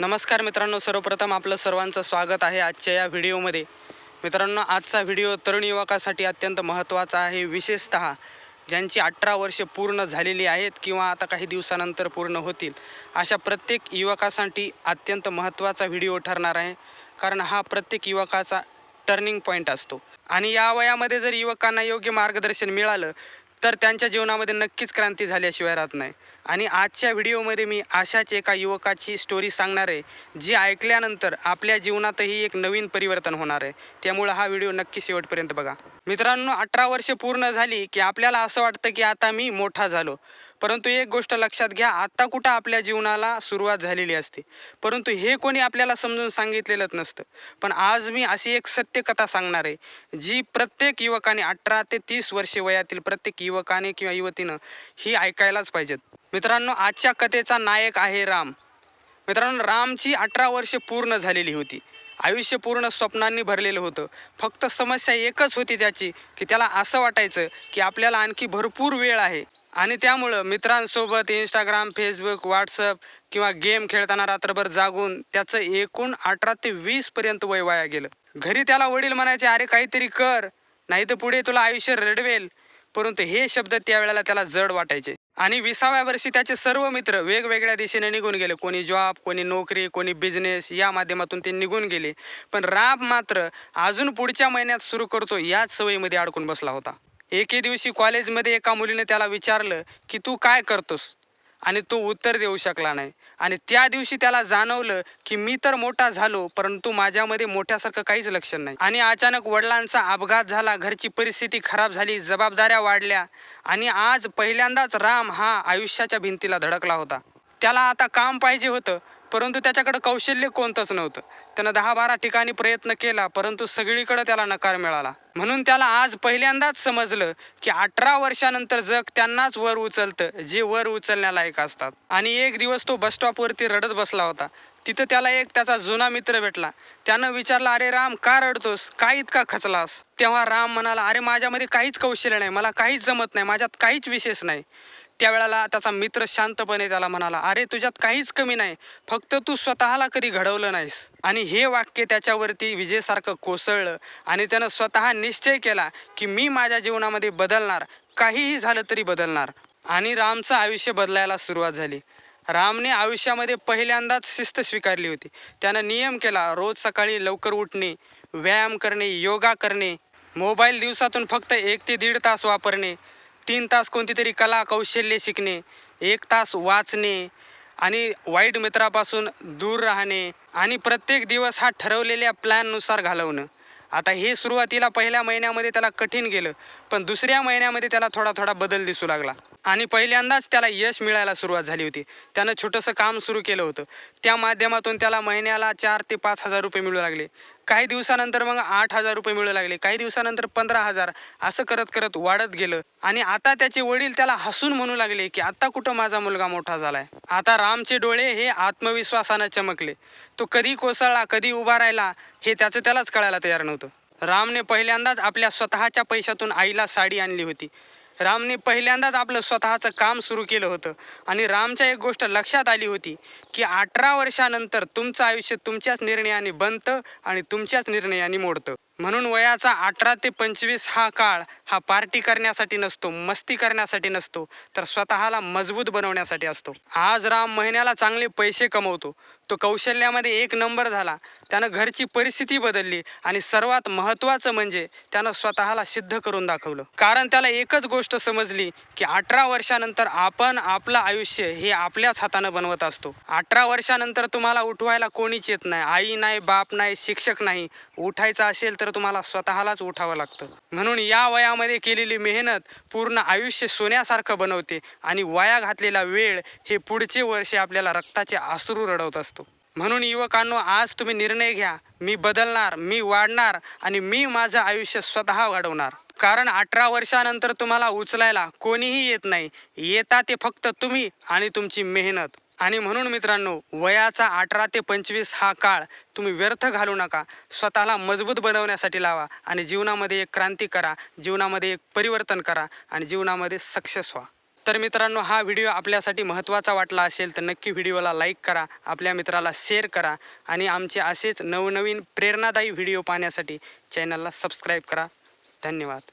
नमस्कार मित्रांनो सर्वप्रथम आपलं सर्वांचं स्वागत आहे आजच्या या व्हिडिओमध्ये. मित्रांनो आजचा व्हिडिओ तरुण युवकासाठी अत्यंत महत्त्वाचा आहे. विशेषत ज्यांची अठरा वर्षे पूर्ण झालेली आहेत किंवा आता काही दिवसानंतर पूर्ण होतील. अशा प्रत्येक युवकासाठी अत्यंत महत्त्वाचा व्हिडिओ ठरणार आहे. कारण हा प्रत्येक युवकाचा टर्निंग पॉईंट असतो. आणि या वयामध्ये जर युवकांना योग्य मार्गदर्शन मिळालं तर त्यांच्या जीवनामध्ये नक्कीच क्रांती झाल्याशिवाय राहत नाही. आणि आजच्या व्हिडिओमध्ये मी अशाच एका युवकाची स्टोरी सांगणार आहे जी ऐकल्यानंतर आपल्या जीवनातही एक नवीन परिवर्तन होणार आहे. त्यामुळं हा व्हिडिओ नक्की शेवटपर्यंत बघा. मित्रांनो अठरा वर्षे पूर्ण झाली की आपल्याला असं वाटतं की आता मी मोठा झालो. परंतु एक गोष्ट लक्षात घ्या आत्ता कुठं आपल्या जीवनाला सुरुवात झालेली असते. परंतु हे कोणी आपल्याला समजून सांगितलेलंच नसतं. पण आज मी अशी एक सत्यकथा सांगणार आहे जी प्रत्येक युवकाने अठरा ते तीस वर्षे वयातील प्रत्येक युवकाने किंवा युवतीनं ही ऐकायलाच पाहिजेत. मित्रांनो आजच्या कथेचा नायक आहे राम. मित्रांनो रामची अठरा वर्षे पूर्ण झालेली होती. आयुष्य पूर्ण स्वप्नांनी भरलेलं होतं. फक्त समस्या एकच होती त्याची की त्याला असं वाटायचं की आपल्याला आणखी भरपूर वेळ आहे. आणि त्यामुळं मित्रांसोबत इंस्टाग्राम फेसबुक व्हॉट्सअप किंवा गेम खेळताना रात्रभर जागून त्याचं एकूण अठरा ते वीसपर्यंत वय वाया गेलं. घरी त्याला वडील म्हणायचे अरे काहीतरी कर नाही तर पुढे तुला आयुष्य रडवेल. परंतु हे शब्द त्यावेळेला त्याला जड वाटायचे. आणि विसाव्या वर्षी त्याचे सर्व मित्र वेगवेगळ्या दिशेने निघून गेले. कोणी जॉब कोणी नोकरी कोणी बिझनेस या माध्यमातून ते निघून गेले. पण राब मात्र अजून पुढच्या महिन्यात सुरू करतो याच सवयीमध्ये अडकून बसला होता. एके दिवशी कॉलेजमध्ये एका मुलीने त्याला विचारलं की तू काय करतोस? आणि तो उत्तर देऊ शकला नाही. आणि त्या दिवशी त्याला जाणवलं की मी तर मोठा झालो परंतु माझ्यामध्ये मोठ्यासारखं काहीच लक्षण नाही. आणि अचानक वडिलांचा अपघात झाला घरची परिस्थिती खराब झाली जबाबदाऱ्या वाढल्या आणि आज पहिल्यांदाच राम हा आयुष्याच्या भिंतीला धडकला होता. त्याला आता काम पाहिजे होतं परंतु त्याच्याकडे कौशल्य कोणतंच नव्हतं. त्यानं दहा बारा ठिकाणी प्रयत्न केला परंतु सगळीकडे त्याला नकार मिळाला. म्हणून त्याला आज पहिल्यांदाच समजलं की अठरा वर्षानंतर जग त्यांनाच वर उचलतं जे वर उचलण्यालायक असतात. आणि एक दिवस तो बसस्टॉपवरती रडत बसला होता. तिथं त्याला एक त्याचा जुना मित्र भेटला. त्यानं विचारलं अरे राम का रडतोस? का इतका खचलास? तेव्हा राम म्हणाला अरे माझ्यामध्ये काहीच कौशल्य नाही. मला काहीच जमत नाही. माझ्यात काहीच विशेष नाही. त्यावेळेला त्याचा मित्र शांतपणे त्याला म्हणाला अरे तुझ्यात काहीच कमी नाही. फक्त तू स्वतःला कधी घडवलं नाहीस. आणि हे वाक्य त्याच्यावरती विजेसारखं कोसळलं आणि त्यानं स्वतः निश्चय केला की मी माझ्या जीवनामध्ये बदलणार काहीही झालं तरी बदलणार. आणि रामचं आयुष्य बदलायला सुरुवात झाली. रामने आयुष्यामध्ये पहिल्यांदाच शिस्त स्वीकारली होती. त्यानं नियम केला रोज सकाळी लवकर उठणे व्यायाम करणे योगा करणे मोबाईल दिवसातून फक्त एक ते दीड तास वापरणे तीन तास कोणती तरी कला कौशल्य शिकणे एक तास वाचणे आणि वाईट मित्रापासून दूर राहणे आणि प्रत्येक दिवस हा ठरवलेल्या प्लॅननुसार घालवणं. आता हे सुरुवातीला पहिल्या महिन्यामध्ये त्याला कठीण गेलं पण दुसऱ्या महिन्यामध्ये त्याला थोडा थोडा बदल दिसू लागला. आणि पहिल्यांदाच त्याला यश मिळायला सुरुवात झाली होती. त्यानं छोटंसं काम सुरू केलं होतं. त्या माध्यमातून त्याला महिन्याला चार ते पाच हजार रुपये मिळू लागले. काही दिवसानंतर मग आठ हजार रुपये मिळू लागले. काही दिवसानंतर पंधरा हजार असं करत करत वाढत गेलं. आणि आता त्याचे वडील त्याला हसून म्हणू लागले की आता कुठं माझा मुलगा मोठा झालाय? आता रामचे डोळे हे आत्मविश्वासानं चमकले. तो कधी कोसळला कधी उभा राहिला हे त्याचं त्यालाच कळायला तयार नव्हतं. रामने पहिल्यांदाच आपल्या स्वतःच्या पैशातून आईला साडी आणली होती. रामने पहिल्यांदाच आपलं स्वतःचं काम सुरू केलं होतं. आणि रामच्या एक गोष्ट लक्षात आली होती की अठरा वर्षानंतर तुमचं आयुष्य तुमच्याच निर्णयाने बनतं आणि तुमच्याच निर्णयाने मोडतं. म्हणून वयाचा अठरा ते पंचवीस हा काळ हा पार्टी करण्यासाठी नसतो मस्ती करण्यासाठी नसतो तर स्वतःला मजबूत बनवण्यासाठी असतो. आज राम महिन्याला चांगले पैसे कमवतो. तो कौशल्यामध्ये एक नंबर झाला. त्यानं घरची परिस्थिती बदलली आणि सर्वात महत्त्वाचं म्हणजे त्यानं स्वतःला सिद्ध करून दाखवलं. कारण त्याला एकच गोष्ट समजली की अठरा वर्षानंतर आपण आपलं आयुष्य हे आपल्याच हातानं बनवत असतो. अठरा वर्षानंतर तुम्हाला उठवायला कोणीच येत नाही. आई नाही बाप नाही शिक्षक नाही. उठायचं असेल तर तुम्हाला स्वतःलाच उठावं लागतं. म्हणून या वयामध्ये केलेली मेहनत पूर्ण आयुष्य सोन्यासारखं बनवते आणि वाया घातलेला वेळ हे पुढचे वर्षे आपल्याला रक्ताचे आसरू रडवत असतो. म्हणून युवकांनो आज तुम्ही निर्णय घ्या. मी बदलणार मी वाढणार आणि मी माझं आयुष्य स्वतः वाढवणार कारण अठरा वर्षानंतर तुम्हाला उचलायला कोणीही येत नाही. येता ते फक्त तुम्ही आणि तुमची मेहनत. आणि म्हणून मित्रांनो वयाचा अठरा ते पंचवीस हा काळ तुम्ही व्यर्थ घालू नका. स्वतःला मजबूत बनवण्यासाठी लावा आणि जीवनामध्ये एक क्रांती करा जीवनामध्ये एक परिवर्तन करा आणि जीवनामध्ये सक्सेस व्हा. तर मित्रांनो हा व्हिडिओ आपल्यासाठी महत्त्वाचा वाटला असेल तर नक्की व्हिडिओला लाईक करा आपल्या मित्राला शेअर करा आणि आमचे असेच नवनवीन प्रेरणादायी व्हिडिओ पाहण्यासाठी चॅनलला सबस्क्राईब करा. धन्यवाद.